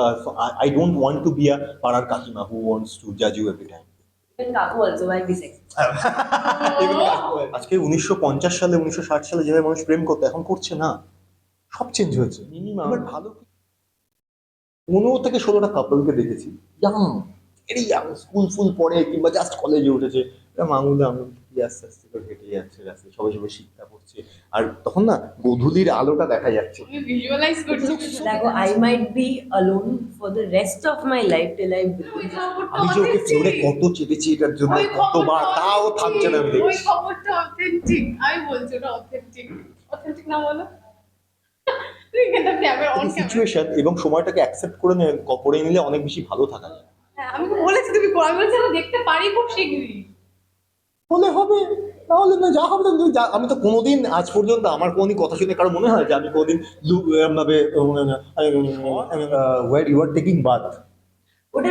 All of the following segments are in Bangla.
uh, so I, I don't want to be a parar kakima who wants to judge you every time. Even Kaku also might be sexy. আজকে উনিশশো পঞ্চাশ সালে উনিশশো ষাট সালে যেভাবে মানুষ প্রেম করতো এখন করছে না। সব চেঞ্জ হয়েছে। মিনিমাম ভালো পনেরো থেকে ষোলোটা কাপলকে দেখেছি। ইয়াং ইয়াং স্কুল ফুল পড়ে কিংবা জাস্ট কলেজে উঠেছে। এরা মাঙুলে আমি কি আস্তে আস্তে করে হেঁটে যাচ্ছে রাস্তায় সবাই সবাই শিক্ষা পড়ছে আর তখন না গোধূলির আলোটা দেখা যাচ্ছে। আমি ভিজুয়ালাইজ করছি দেখো alone for the rest of my life till I আমি যে ওকে ফ্লোরে কত চেপেছি এটার জন্য কতবার তাও থামছে না আমি ওই খবরটা অথেন্টিক আমি বলছি ওটা অথেন্টিক অথেন্টিক না বলো? তুই কিন্তু ক্যামেরা অন ক্যামেরা সিচুয়েশন এবং সময়টাকে অ্যাকসেপ্ট করে করে নিলে অনেক বেশি ভালো থাকা যায়। হ্যাঁ, আমি বলেছি তুমি আমি বলছি দেখতে পারি খুব শীঘ্রই হলে হবে। তাহলে না যা হবে তুমি যা- আমি তো কোনোদিন আজ পর্যন্ত আমার কোনোদিন কথা শুনে কারও মনে হয় যে আমি কোনোদিন ভাবে where you are taking bath ওটা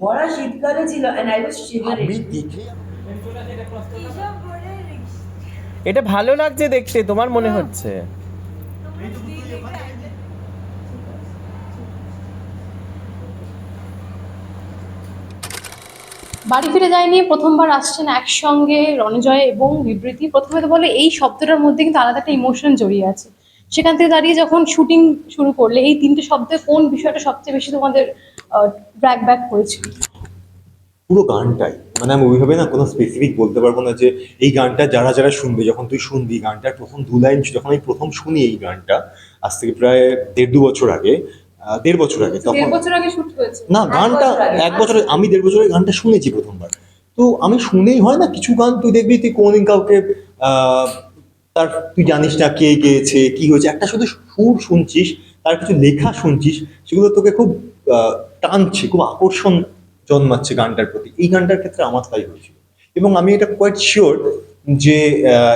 ভরা শীতকালে ছিল এন্ড আই ওয়াজ শিভারিং আমি দেখে এটা ভালো লাগছে দেখতে তোমার মনে হচ্ছে। বাড়ি ফিরে যায়নি, প্রথমবার আসছেন একসঙ্গে রণজয় এবং বিবৃতি। প্রথমে তো বলে এই শব্দটার মধ্যে কিন্তু আলাদা একটা ইমোশন জড়িয়ে আছে। সেখান থেকে দাঁড়িয়ে যখন শুটিং শুরু করলে, এই তিনটে শব্দে কোন বিষয়টা সবচেয়ে বেশি তোমাদের ব্র্যাক ব্যাক করেছিল পুরো গানটাই। মানে আমি ওইভাবে না কোনো স্পেসিফিক বলতে পারব না যে এই গানটা যারা যারা শুনবে, যখন তুই শুনবি গানটার প্রথম দু লাইন যখন আমি প্রথম শুনি এই গানটা, আজ থেকে প্রায় দেড় দু বছর আগে দেড় বছর আগে তখন। না গানটা এক বছর আমি দেড় বছর আগে গানটা শুনেছি প্রথমবার। তো আমি শুনেই হয় না কিছু গান তুই দেখবি তুই কোনোদিন কাউকে তার তুই জানিস না কে গেয়েছে কি হয়েছে। একটা শুধু সুর শুনছিস তার কিছু লেখা শুনছিস সেগুলো তোকে খুব আহ, টানছে খুব আকর্ষণ জন্মাচ্ছে গানটার প্রতি। এই গানটার ক্ষেত্রে আমার তাই হয়েছিল। এবং আমি এটা কোয়াইট শিওর যে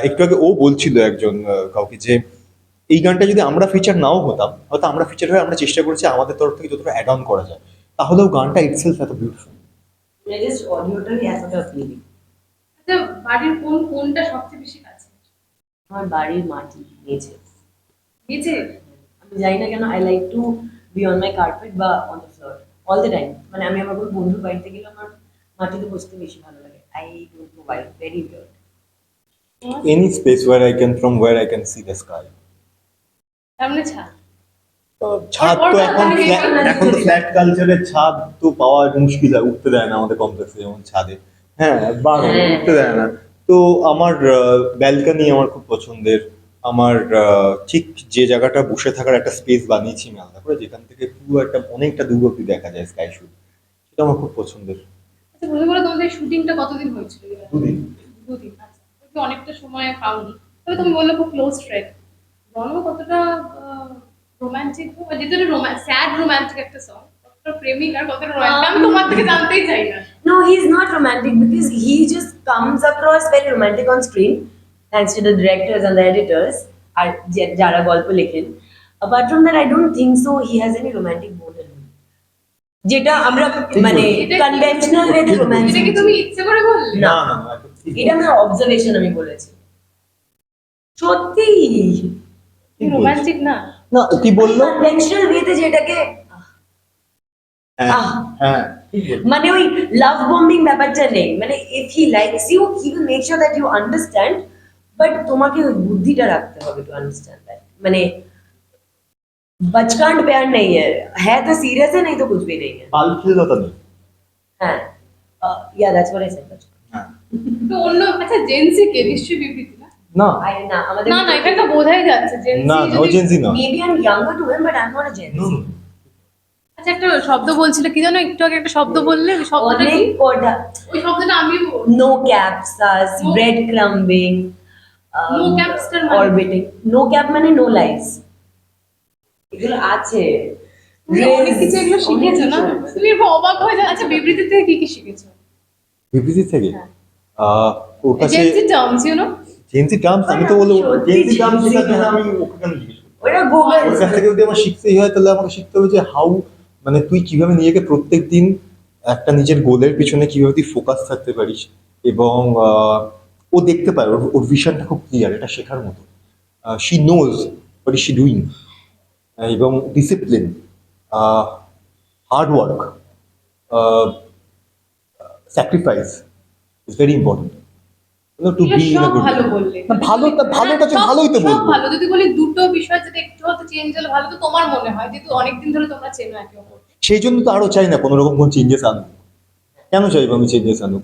একটু আগে ও বলছিল একজন কাউকে যে এই গানটা যদি আমরা ফিচার নাও হতাম হয়তো আমরা ফিচার হয়ে আমরা চেষ্টা করছি আমাদের তরফ থেকে যতটা অ্যাড অন করা যায় তাহলেও গানটা ইটসেলফ এত বিউটিফুল অডিওটাই আচ্ছা বাড়ির কোন কোনটা সবচেয়ে বেশি কাছে? আমার বাড়ির মাটি নিচে নিচে আমি জানি না কেন I like to be on my carpet বা on the floor all the time মানে আমি আমার কোনো বন্ধুর বাড়িতে গেলে আমার মাটিতে বসতে বেশি ভালো লাগে। I don't know why very weird any space where I can from where I can see the sky তার মানে ছাদ ছাদ তো এখন এখন তো ফ্ল্যাট কালচারের ছাদ তো পাওয়া মুশকিল হয় উঠতে দেয় না আমাদের কমপ্লেক্সে যেমন ছাদে। হ্যাঁ বাগান হ্যাঁ। উঠতে দেয় না। তো আমার ব্যালকনি আমার খুব পছন্দের। আমার আহ, ঠিক যে জায়গাটা বসে থাকার একটা স্পেস বানিয়েছি আমি আলাদা করে যেখান থেকে পুরো একটা অনেকটা দূর অব্দি দেখা যায় স্কাই শুট। সেটা আমার খুব পছন্দের। আচ্ছা বলতে বলো তোমাদের শুটিংটা কতদিন হয়েছিল? দুদিন। দুদিন আচ্ছা। অনেকটা সময় পাওনি। তবে তুমি বললে খুব ক্লোজ ফ্রেন্ড রণ কতটা রোমান্টিক যেটা রোম্যান্স স্যাড রোমান্টিক একটা সং কতটা প্রেমিক আর কতটা রোমান্টিক আমি তোমার থেকে জানতেই চাই না No, he's not romantic because he just comes across very romantic on screen, thanks to the directors and the editors, আর যে- যারা গল্প লেখেন apart from that I don't think so he has any romantic bone in him. যেটা আমরা মানে এটা কি- কনভেনশনাল ওয়েতে ঠিক রোম্যান্স এটা কি তুমি ইচ্ছে করে বললে না। না না একদম ঠিক এটা আমার অবজারভেশন আমি বলেছি সত্যি ঠিক বলছো। রোমান্টিক না না কি বললো কনভেনশনাল ওয়েতে যেটাকে হ্যাঁ আহ। হ্যাঁ ঠিক বলছো। মানে ওই লাভ বম্বিং ব্যাপারটা নেই মানে if he likes you he will make sure that you understand but তোমাকে ওই বুদ্ধিটা রাখতে হবে টু আন্ডারস্ট্যান্ড দ্যাট মানে बचकांड प्यार नहीं है है तो सीरियस है नहीं तो कुछ भी नहीं है পালখিলতা নেই हाँ या दैट्स व्हाट आई सेड হ্যাঁ তো অন্য আচ্ছা জেন্সি কে নিশ্চয়ই বিবৃতি না। না আমাদের না না এটা একটা বোঝাই যাচ্ছে জেন না নো জেন জি না। Maybe I am younger to him but I am not a Gen আচ্ছা একটা শব্দ বলছিল কি জানো একটু আগে একটা শব্দ বললে ওই শব্দটা কি? ওই শব্দটা আমি no cap sus breadcrumbing no ক্যাপস্টার orbiting no cap মানে? নো লাইস এগুলো আছে। মানে অনেক কিছু শিখেছো না? তুমি অবাক হয়ে যাও। আচ্ছা বিবৃতি থেকে কি কি শিখেছো? বিবৃতি থেকে? হ্যাঁ। ওর কাছে Gen terms you know Gen Z terms আমি তো বলব জেন্সি টার্মস শেখার জন্য আমি ওকে কেন জিজ্ঞেস করব? ওরা গুগল ওর কাছ থেকে যদি আমার শিখতেই হয় তাহলে আমাকে শিখতে হবে যে হাউ মানে তুই কীভাবে নিজেকে প্রত্যেক দিন একটা নিজের গোলের পিছনে কীভাবে তুই ফোকাস থাকতে পারিস এবং ও দেখতে পায় ওর ওর ভিশনটা খুব ক্লিয়ার এটা শেখার মতো। She knows what is she doing এবং discipline hard work sacrifice is very important to be in সব ভালো বললে। না, ভালোটা ভালোটা ভালোই তো বলব। ভালো। যদি বলি দুটো বিষয় যদি একটু হয়তো চেঞ্জ হলে ভালো তো তোমার মনে হয় যেহেতু অনেকদিন ধরে তোমরা চেনো একে অপরকে। সেই জন্য তো আরও চাই না কোনো রকম কোনো চেঞ্জেস আনুক। কেন চাইব আমি চেঞ্জেস আনুক?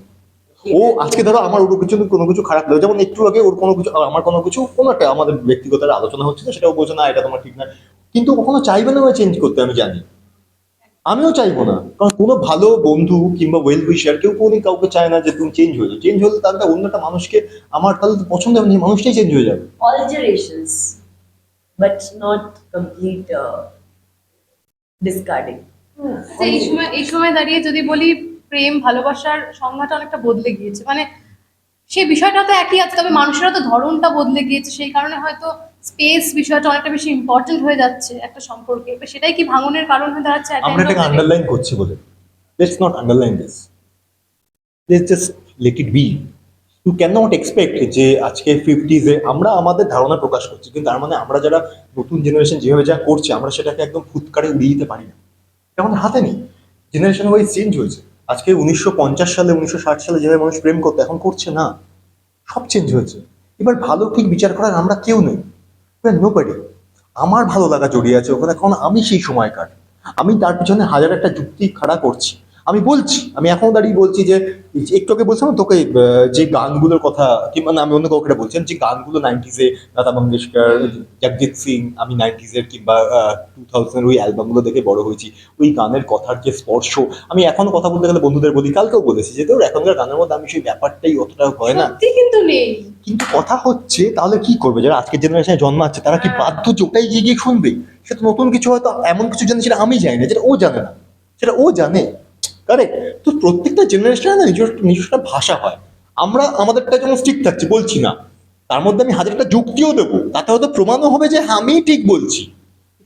ও আজকে ধরো আমার ওর কিছু কোনো কিছু খারাপ লাগে যেমন একটু আগে ওর কোনো কিছু আমার কোনো কিছু কোনো একটা আমাদের ব্যক্তিগত আলোচনা হচ্ছে সেটা ও বলছে না এটা তোমার ঠিক না। কিন্তু কখনো চাইবে না চেঞ্জ করতে আমি জানি। আমিও চাইব না। কারণ কোনো ভালো বন্ধু কিংবা ওয়েল উইশার কেউ কোনো কাউকে চায় না যে তুমি চেঞ্জ হয়ে যাও। চেঞ্জ হলে তাহলে অন্য একটা মানুষকে আমার তাহলে তো পছন্দ হবে না মানুষটাই চেঞ্জ হয়ে যাবে। Not complete uh, discarding. আচ্ছা, এই সময় এই সময় দাঁড়িয়ে যদি বলি প্রেম ভালোবাসার সংজ্ঞাটা অনেকটা বদলে গিয়েছে। মানে সেই বিষয়টা তো একই আছে তবে মানুষেরা তো ধরনটা বদলে গিয়েছে। সেই কারণে হয়তো স্পেস বিষয়টা অনেকটা বেশি ইম্পর্টেন্ট হয়ে যাচ্ছে একটা সম্পর্কে। সেটাই কি ভাঙনের কারণ হয়ে দাঁড়াচ্ছে আমরা এটাকে আন্ডারলাইন করছি বলে। Let's not underline this let's just let it be you can not expect যে আজকে ফিফটিজে আমরা আমাদের ধারণা প্রকাশ করছি কিন্তু তার মানে আমরা যারা নতুন জেনারেশন যেভাবে যা করছে আমরা সেটাকে একদম ফুৎকারে উড়িয়ে দিতে পারি না। আমাদের হাতে নেই। জেনারেশন ওয়াইজ চেঞ্জ হয়েছে। আজকে উনিশশো পঞ্চাশ সালে উনিশশো ষাট সালে যেভাবে মানুষ প্রেম করতো এখন করছে না। সব চেঞ্জ হয়েছে। এবার ভালো ঠিক বিচার করার আমরা কেউ নেই। নো আমার ভালো লাগা জড়িয়ে আছে ওখানে। কারণ আমি সেই সময়কার আমি তার পিছনে হাজার একটা যুক্তি খাড়া করছি। আমি বলছি আমি এখনও দাঁড়িয়ে বলছি যে একটু আগে বলছিলাম তোকে যে গানগুলোর কথা কিংবা না, আমি অন্য কাউকে বলছিলাম যে গানগুলো নাইনটিজে লতা মঙ্গেশকর জগজিৎ সিং আমি নাইনটিজের কিংবা টু থাউজেন্ড ওই অ্যালবামগুলো দেখে বড় হয়েছি ওই গানের কথার যে স্পর্শ আমি এখনও কথা বলতে গেলে বন্ধুদের বলি কালকেও বলেছি যে তোর এখনকার গানের মধ্যে আমি সেই ব্যাপারটাই অতটা হয় না। কিন্তু নেই। কিন্তু কথা হচ্ছে তাহলে কি করবে? যারা আজকের জেনারেশনে জন্মাচ্ছে তারা কি হ্যাঁ। বাধ্য যে ওটাই গিয়ে গিয়ে শুনবে? সে তো নতুন কিছু হয়তো এমন কিছু জানে সেটা আমি জানি না যেটা ও জানে না। সেটা ও জানে। কারেক্ট তো প্রত্যেকটা জেনারেশনে না নিজস্ব নিজস্ব ভাষা হয়। আমরা আমাদেরটা যেমন স্ট্রিক থাকছি বলছি না। তার মধ্যে আমি হাজারটা যুক্তিও দেবো। তাতে হয়তো প্রমাণও হবে যে হ্যাঁ, আমি ঠিক বলছি।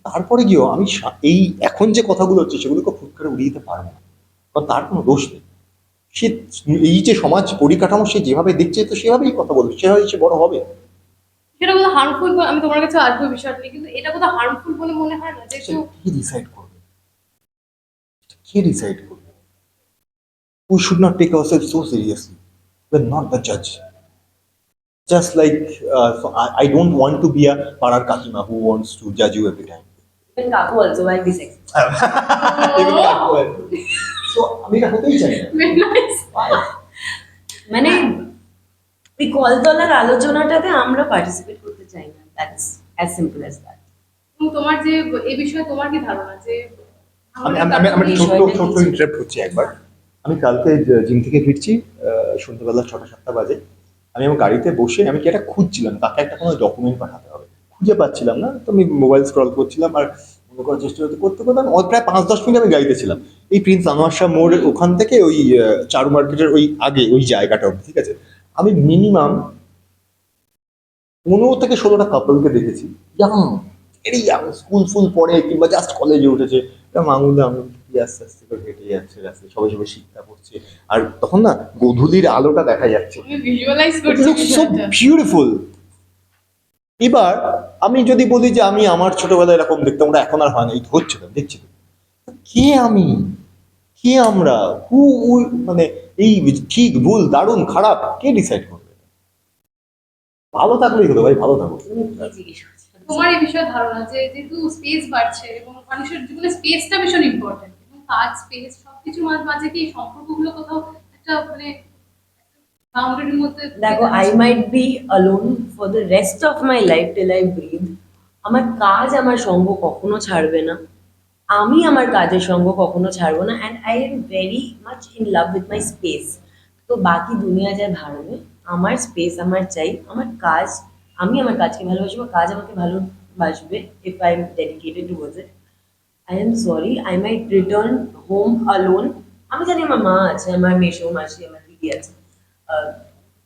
তারপরে গিয়েও আমি এই এখন যে কথাগুলো হচ্ছে সেগুলোকে ফুট করে উড়িয়ে দিতে পারব না। কারণ তার কোনো দোষ নেই। সে এই যে সমাজ পরিকাঠামো সে যেভাবে দেখছে তো সেভাবেই কথা বলবে। সেভাবে সে বড় হবে। সেটা কোথাও হার্মফুল আমি তোমার কাছে আসব বিষয়টা কিন্তু এটা কোথাও হার্মফুল বলে মনে হয় না যে কে ডিসাইড করবে? কে ডিসাইড করবে? We should not take our self not the judge. Just like, জাজ just like I don't want to be a পাড়ার কাকিমা হু ওয়ান্টস টু জাজ you every time Even Kaku also be sexy. So আমি এটা হতেই চাই না very nice. মানে ওই কলতলার আলোচনাটাতে আমরা পার্টিসিপেট করতে চাই না that's as simple as that তোমার যে এই বিষয়ে তোমার কি ধারণা? যে আমি আমি আমি- ছোট্ট ছোট্ট ইন্টারাপ্ট হচ্ছি একবার। আমি কালকে জিম থেকে ফিরছি সন্ধ্যাবেলা ছটা সাতটা বাজে। আমি আমার গাড়িতে বসে আমি কি একটা খুঁজছিলাম? তাকে একটা কোনো ডকুমেন্ট পাঠাতে হবে। খুঁজে পাচ্ছিলাম না। তো আমি মোবাইল স্ক্রল করছিলাম আর মনে করার চেষ্টা করতে করতে করতে আমি প্রায় পাঁচ দশ মিনিট আমি গাড়িতে ছিলাম। এই প্রিন্স আনোয়ার শাহ মোড়ের ওখান থেকে ওই চারু মার্কেটের ওই আগে, ওই জায়গাটা অব্দি ঠিক আছে? আমি মিনিমাম পনেরো থেকে ষোলোটা কাপলকে দেখেছি। ইয়াং এরই ইয়াং স্কুল ফুল পড়ে কিংবা জাস্ট কলেজে উঠেছে। মাঙুলে আমি আস্তে আস্তে করে হেঁটে যাচ্ছে রাস্তায় সবাই সবাই শিক্ষা করছে আর তখন না গোধূলির আলোটা দেখা যাচ্ছে। সো বিউটিফুল এবার আমি যদি বলি যে আমি আমার ছোটবেলায় এরকম দেখতাম ওটা এখন আর হয় না এই তো হচ্ছে তো দেখছি কে আমি? কে আমরা? হু মানে এই ঠিক ভুল দারুণ খারাপ কে ডিসাইড করবে? ভালো থাকলেই হলো ভাই ভালো থাকো? তোমার এই বিষয়ে ধারণা যে যেহেতু স্পেস বাড়ছে এবং মানুষের জীবনে স্পেসটা ভীষণ ইম্পর্টেন্ট কাজ স্পেস সবকিছুর মাঝ- মাঝে কি সম্পর্কগুলো কোথাও একটা মানে বাউন্ডারির মধ্যে দেখো I might be alone for the rest of my life till I breathe আমার কাজ আমার সঙ্গ কখনো ছাড়বে না। আমি আমার কাজের সঙ্গ কখনো ছাড়বো না and I am very much in love with my space তো বাকি দুনিয়া যা ভাড়বে আমার স্পেস আমার চাই আমার কাজ আমি আমার কাজকে ভালোবাসবো কাজ আমাকে ভালোবাসবে if I am dedicated towards it I am sorry I might return home alone আমি জানি আমার মা আছে আমার মেশো মাসি আমার দিদি আছে।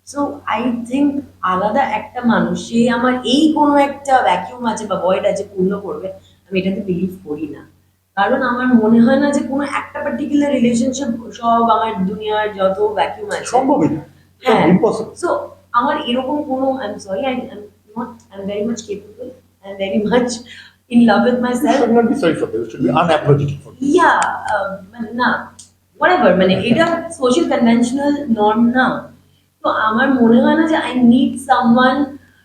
সো আই থিঙ্ক আলাদা একটা মানুষ সে আমার এই কোনো একটা ভ্যাকিউম আছে বা ভয়েড আছে পূর্ণ করবে। আমি এটাতে বিলিভ করি না। কারণ আমার মনে হয় না যে কোনো একটা পার্টিকুলার রিলেশনশিপ সব আমার দুনিয়ার যত ভ্যাকিউম আছে। সম্ভবই না। হ্যাঁ। সো আমার এরকম কোনো I am sorry I am not I am very much capable I am very much in love with You myself. should not be sorry for this. You should be unapologetic for this. Yeah, uh, মানে না whatever মানে এটা social conventional norm না তো আমার মনে হয় না যে I need someone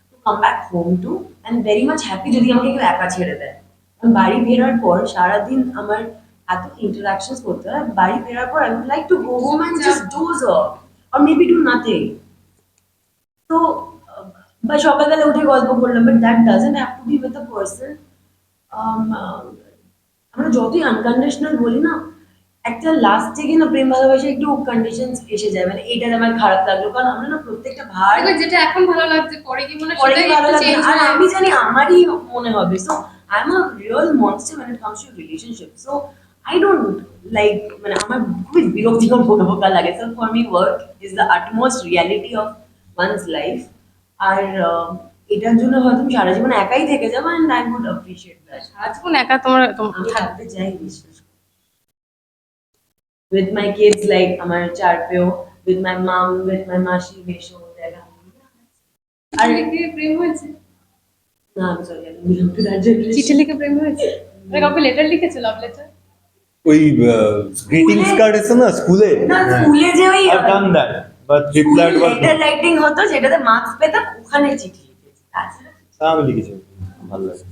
to come back home to and very much happy যদি আমাকে কেউ একা ছেড়ে দেয় আমি বাড়ি ফেরার পর সারাদিন আমার এত ইন্টারাকশনস করতে হয় বাড়ি ফেরার পর I would like to go home and just doze off or maybe do nothing তো আহ, বা সকালবেলা উঠে গল্প করলাম but that doesn't have to be with a person আমরা যতই আনকন্ডিশনাল বলি না একটা লাস্টে গিয়ে না প্রেম ভালোবাসা একটু কন্ডিশন এসে যায়। মানে এটা আমার খারাপ লাগল। কারণ আমরা না প্রত্যেকটা ভার যেটা এখন ভালো লাগছে পরে কি মনে পরে ভালো লাগবে? আর আমি জানি আমারই মনে হবে। So I am a real monster when it comes to relationship. So I don't like মানে আমার খুবই বিরক্তিকর বোকা বোকা লাগে। So for me work is the utmost reality of one's life. আর আহ, এটার জন্য হয়তো আমি সারা জীবন একাই থেকে যাব and I would appreciate that. সারা জীবন একা তোমার তোমার থাকতে চাই বিশ্বাস with my kids like আমার চার পেও with my mom with my মাসি মেশো দেখা আর লিখে প্রেম হয়েছে? না আমি সরি চিঠি লিখে প্রেম হয়েছে? মানে কাউকে লেটার লিখেছে লাভ লেটার ওই গ্রিটিংস কার্ড আছে না স্কুলে? না স্কুলে যে ওই লেটার রাইটিং হতো যেটাতে মার্কস পেতাম ওখানে চিঠি। আমি লিখেছি। ভালো লাগে।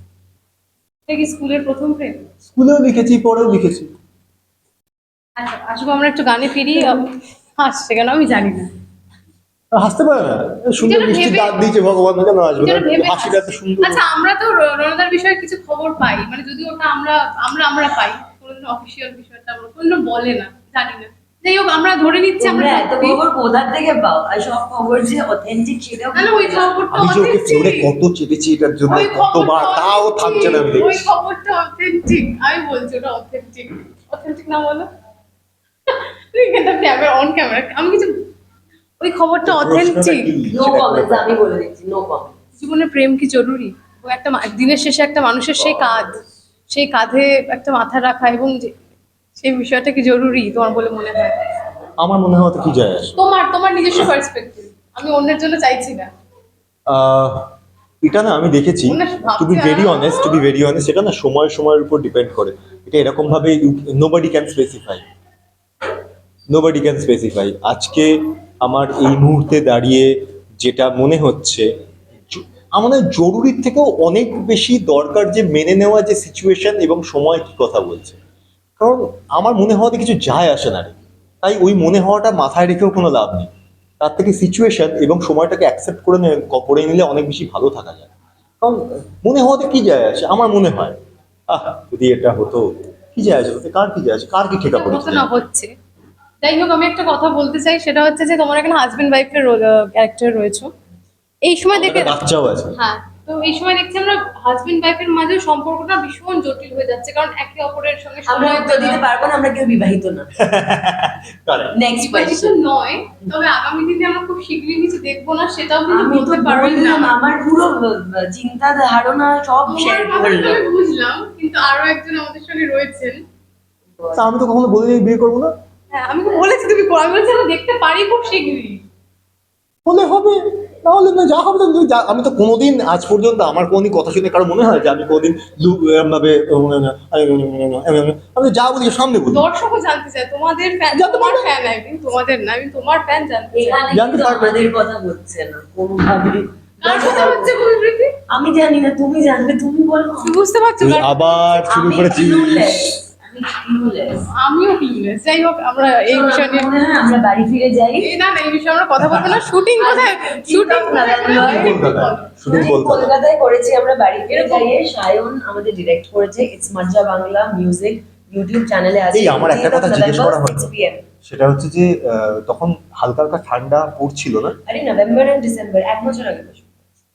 কি স্কুলের প্রথম প্রেম? স্কুলেও লিখেছি পরেও লিখেছি। আচ্ছা আসব আমরা একটু গানে ফিরি। হাসছে কেন? আমি জানি না। হাসতে পারে না। সুন্দর মিষ্টি দাঁত দিয়েছে ভগবান কেন আসবে যেটা না। ভেবে হাসিটা এত সুন্দর। আচ্ছা আমরা তো রণদার বিষয়ে কিছু খবর পাই। মানে যদি ওটা আমরা আমরা আমরা পাই কোনোদিন অফিসিয়াল বিষয়টা আমরা কোনোদিন বলে না জানি না। যাই হোক আমরা ধরে নিচ্ছি আমরা এত খবর কোথার থেকে পাও? আর সব খবর যে অথেন্টিক সেটাও না, ওই খবরটা আমি যে ওকে ফ্লোরে কত চেপেছি এটার জন্য ওই কতবার খবরটা তাও থামছে না আমি ওই খবরটা অথেন্টিক আমি বলছি ওটা অথেন্টিক অথেন্টিক না বলো? ক্যামেরা অন ক্যামেরা আমি কিছু ওই খবরটা অথেন্টিক নো কমেন্টস আমি বলে দিচ্ছি নো কমেন্টস জীবনে প্রেম কি জরুরি? ও একটা দিনের শেষে একটা মানুষের সেই কাঁধ। সেই কাঁধে একটা মাথা রাখা এবং যে- সেই বিষয়টা কি জরুরি তোমার বলে মনে হয়? আমার মনে হয় কি যায় আসে। তোমার তোমার নিজস্ব পার্সপেক্টিভ আমি অন্যের জন্য চাইছি না। এটা না আমি দেখেছি। To be very honest to be very honest এটা না সময় সময়ের উপর ডিপেন্ড করে। এটা এরকম ভাবে nobody can specify nobody can specify আজকে আমার এই মুহূর্তে দাঁড়িয়ে যেটা মনে হচ্ছে আমাদের জরুরির থেকেও অনেক বেশি দরকার যে মেনে নেওয়া যে সিচুয়েশন এবং সময় কি কথা বলছে। কারণ আমার মনে হওয়াতে কিছু যায় আসে না রে। তাই ওই মনে হওয়াটা মাথায় রেখেও কোনো লাভ নেই। তার থেকে সিচুয়েশন এবং সময়টাকে অ্যাকসেপ্ট করে করে নিলে অনেক বেশি ভালো থাকা যায়। কারণ মনে হওয়াতে কি যায় আসে? আমার মনে হয়। আহ যদি এটা হতো কি যায় আসে? কার কি যায় আসে? কার কি ঠেকা পড়েছে? না হচ্ছে। যাই হোক আমি একটা কথা বলতে চাই সেটা হচ্ছে যে তোমার এখানে হাজবেন্ড ওয়াইফের ক্যারেক্টার রয়েছে। এই সময় দেখে বাচ্চাও আছে। হ্যাঁ। তো এই সময় দেখছি আমরা হাজবেন্ড ওয়াইফের মাঝে সম্পর্কটা ভীষণ জটিল হয়ে যাচ্ছে কারণ একে অপরের সঙ্গে আমরা উত্তর দিতে পারব না আমরা কেউ বিবাহিত না। নেক্সট কোয়েশ্চেন নয় তবে আগামী দিনে আমরা খুব শীঘ্রই কিছু দেখব না সেটাও কিন্তু আমি তো বলতে পারব না। আমার পুরো চিন্তা ধারণা সব শেয়ার করলাম আমি বুঝলাম কিন্তু আরও একজন আমাদের সঙ্গে রয়েছেন। আমি তো কখনো বলে বিয়ে করব না। হ্যাঁ আমি তো বলেছি তুমি। আমি বলছি আমরা দেখতে পারি খুব শীঘ্রই। হলে হবে। তাহলে না যা হবে তুমি যা- আমি তো কোনোদিন আজ পর্যন্ত আমার কোনোদিন কথা শুনে কারও মনে হয় যে আমি কোনোদিন লু- আমি যা বলি সামনে বলি। দর্শকও জানতে চায় তোমাদের ফ্যান তোমার ফ্যান আমি তোমাদের না আমি তোমার ফ্যান জানতে চাই জানতে পারবে। কথা হচ্ছে না কোনোভাবে। আমি জানি না তুমি জানবে তুমি বলো। বুঝতে পারছ আবার শুরু আমি আমিও যাই হোক আমরা এই বিষয় নিয়ে আমরা বাড়ি ফিরে যাই। না না এই বিষয়ে আমরা কথা বলব না। শুটিং কোথায়? শুটিং কলকাতা কলকাতায়। করেছি আমরা বাড়ি ফিরে যাইয়ে সায়ন আমাদের ডিরেক্ট করেছে ইটস মজ্জা বাংলা মিউজিক ইউটিউব চ্যানেলে আছে। এই আমার একটা কথা জিজ্ঞেস করা হয়নি। 6 পিএম সেটা হচ্ছে যে আহ, তখন হালকা হালকা ঠান্ডা পড়ছিল না? আরে নভেম্বর এন্ড ডিসেম্বর এক বছর আগে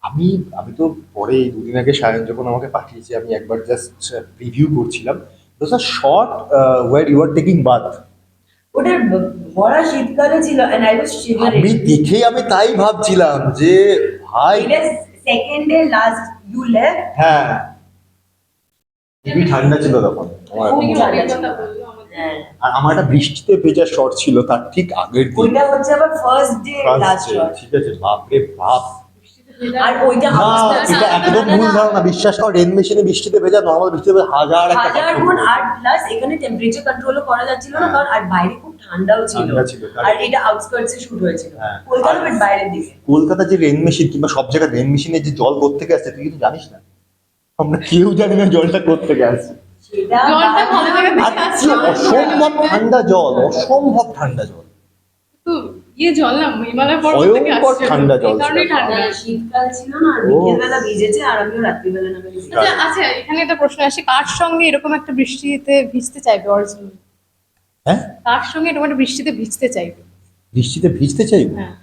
আমি আমি তো পরে দুদিন আগে সায়ন যখন আমাকে পাঠিয়েছে আমি একবার জাস্ট রিভিউ করছিলাম। Those are short where you are taking bath ওটা ভরা শীতকালে ছিল এন্ড আই ওয়াজ শিভারিং আমি দেখে আমি তাই ভাবছিলাম যে ভাই second day last you left হ্যাঁ? খুবই ঠান্ডা ছিল তখন আমার হয়। আর আমার একটা বৃষ্টিতে ভেজা শর্ট ছিল তার ঠিক আগের দিন। ওইটা হচ্ছে আবার ফার্স্ট ডে লাস্ট ঠিক আছে বাপরে বাপ। আর ওইটা এটা একদম ভুল ধারণা বিশ্বাস কর রেন মেশিনে বৃষ্টিতে ভেজা নর্মাল বৃষ্টিতে ভেজা হাজার একটা হাজার গুণ আর প্লাস এখানে টেম্পারেচার কন্ট্রোলও করা যাচ্ছিল না কারণ আর বাইরে খুব ঠান্ডাও ছিল. আর এটা আউটস্কার্টস শুট হয়েছিল। হ্যাঁ। কলকাতা বাট বাইরের দিকে। কলকাতা যে রেন মেশিন কিংবা সব জায়গায় রেন মেশিনে যে জল কোথেকে আসছে তুই কিন্তু জানিস না? আমরা কেউ জানি না জলটা আর থেকে আসছে। অসম্ভব ঠান্ডা জল অসম্ভব ঠান্ডা জল। ইয়ে জল না হিমালয় পর্বত থেকে ভয়ঙ্কর আসছে ঠান্ডা জল ছিল। ঠান্ডা। হ্যাঁ, শীতকাল ছিল না আর বিকেলবেলা ভিজেছে আর আমিও রাত্রিবেলা না আচ্ছা আচ্ছা এখানে একটা প্রশ্ন আসে কার সঙ্গে এরকম একটা বৃষ্টিতে ভিজতে চাইবে অরিজিনাল হ্যাঁ? কার সঙ্গে এরকম একটা বৃষ্টিতে ভিজতে চাইবে? বৃষ্টিতে ভিজতে চাইব? হ্যাঁ।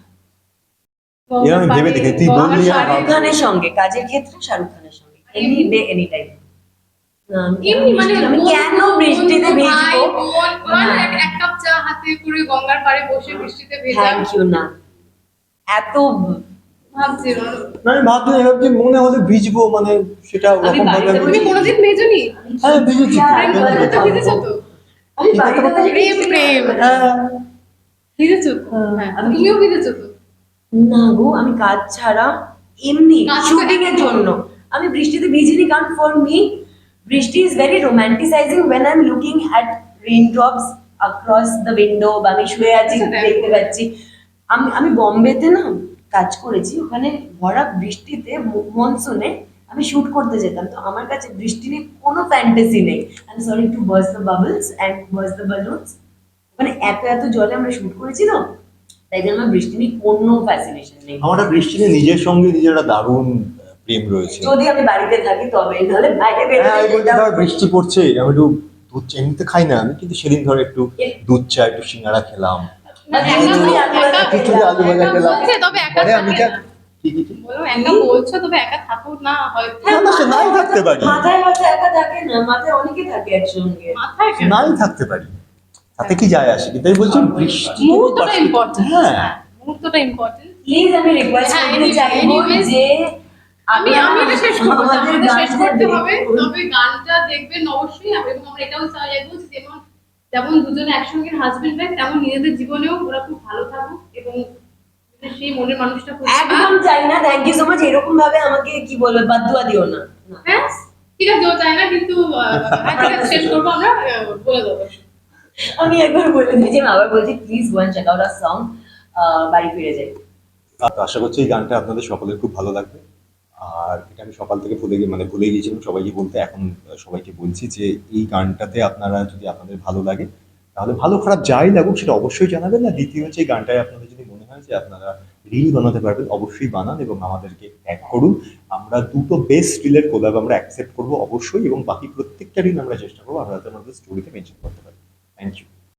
এরকম ভেবে দেখি, তুই বললি শাহরুখ খানের সঙ্গে কাজের ক্ষেত্রে শাহরুখ খানের সঙ্গে। এনি ডে এনি টাইম মানে আমি কেন বৃষ্টিতে ভিজবো? এক- এক কাপ চা হাতে করে গঙ্গার পাড়ে বসে বৃষ্টিতে ভেজা? থ্যাংক ইউ না। এত ভাবছি। না আমি মনে হলে ভিজবো মানে সেটা আমি ওরকম ভাবে আমি- তুমি কোনোদিন ভেজোনি? হ্যাঁ ভিজেছি। তো, কেন আমি ভিজবো? ভিজেছো তো? আমি প্রেম প্রেম। ভিজেছো? হ্যাঁ তুমিও ভিজেছো তো? না গো আমি কাজ ছাড়া এমনি শুটিং এর জন্য। আমি বৃষ্টিতে ভিজিনি কারণ ফর মি বৃষ্টি is very romanticising when I am looking at rain drops across the window বা আমি শুয়ে আছি দেখতে পাচ্ছি। আমি আমি বম্বেতে না কাজ করেছি ওখানে ভরা বৃষ্টিতে মনসুনে আমি শুট করতে যেতাম। তো আমার কাছে বৃষ্টি নিয়ে কোনো ফ্যান্টাসি নেই। I sorry to burst the bubbles and burst the balloons মানে এত এত জলে আমরা শুট করেছি তো তাই জন্য আমার বৃষ্টি নিয়ে কোনো ফ্যাসিনেশন নেই। আমার বৃষ্টি নিয়ে নিজের সঙ্গে নিজের একটা দারুণ প্রেম রয়েছে। যদি আমি বাড়িতে থাকি তবে নাহলে বাইরে হ্যাঁ বেরোলে ধর বৃষ্টি পড়ছে আমি একটু দুধ চা এমনিতে খাই না আমি কিন্তু সেদিন ধর একটু দুধ চা একটু সিঙ্গারা খেলাম। খিচুড়ি আলু ভাজা পরে আমি যা নাই থাকতে পারি? নাই থাকতে তাতে কি যায় আসে? কিন্তু আমি বলছি বৃষ্টি মুহূর্তটা ইম্পর্টেন্ট হ্যাঁ। মুহূর্তটা ইম্পর্টেন্ট প্লিজ আমি রিকোয়েস্ট হ্যাঁ, করতে any- যে আমি আমি এটা শেষ করব আমাদের শেষ করতে হবে। তবে গানটা দেখবেন অবশ্যই এবং আমরা এটাও চাইব যে যেমন যেমন দুজনে একসঙ্গে হাজবেন্ড ওয়াইফ তেমন নিজেদের জীবনেও ওরা খুব ভালো থাকুক এবং সেই মনের মানুষটা খুব একদম চাই না থ্যাংক ইউ সো মাচ এরকম ভাবে আমাকে কি বলব বাদুয়া দিও না। হ্যাঁ? ঠিক আছে ও চায় না কিন্তু আছে, শেষ করব আমরা বলে দেবো। আমি একবার বলে দিয়েছি আমি আবার বলছি please go and check out a song বাড়ি ফিরে যাই। আশা করছি এই গানটা আপনাদের সকলের খুব ভালো লাগবে। আর এটা আমি সকাল থেকে ভুলে গিয়ে মানে ভুলে গিয়েছিলাম, সবাইকে বলতে এখন সবাইকে বলছি যে এই গানটাতে আপনারা যদি আপনাদের ভালো লাগে, তাহলে ভালো খারাপ যাই লাগুক সেটা অবশ্যই জানাবেন। না দ্বিতীয় হচ্ছে এই গানটায় আপনাদের যদি মনে হয় যে আপনারা রিল বানাতে পারবেন, অবশ্যই বানান এবং আমাদেরকে ট্যাগ করুন। আমরা দুটো বেস্ট রিলের কোলাব আমরা অ্যাকসেপ্ট করব অবশ্যই এবং বাকি প্রত্যেকটা রিল আমরা চেষ্টা করব আমরা আমাদের স্টোরিতে মেনশন করতে পারি